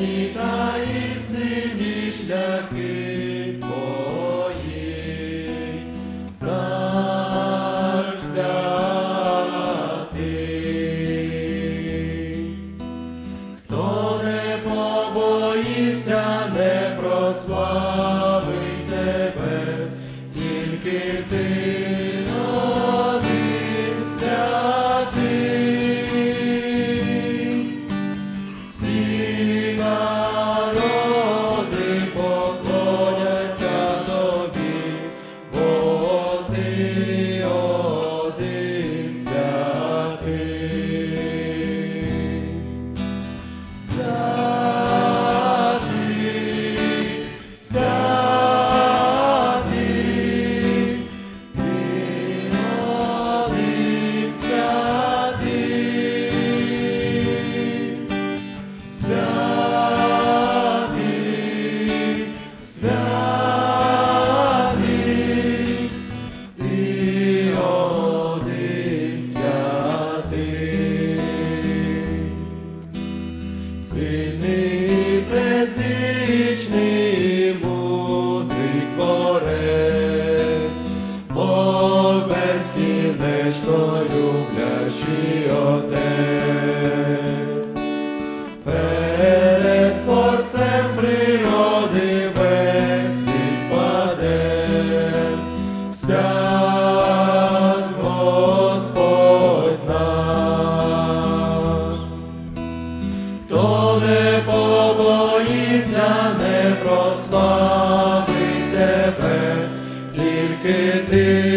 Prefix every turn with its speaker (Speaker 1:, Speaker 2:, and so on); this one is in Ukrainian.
Speaker 1: Десні та істинні шляхи. ти нежно люблячий отець, перед творцем природи весь підпаде, свят Господь наш. хто не побоїться, не прославить тебе, тільки ти.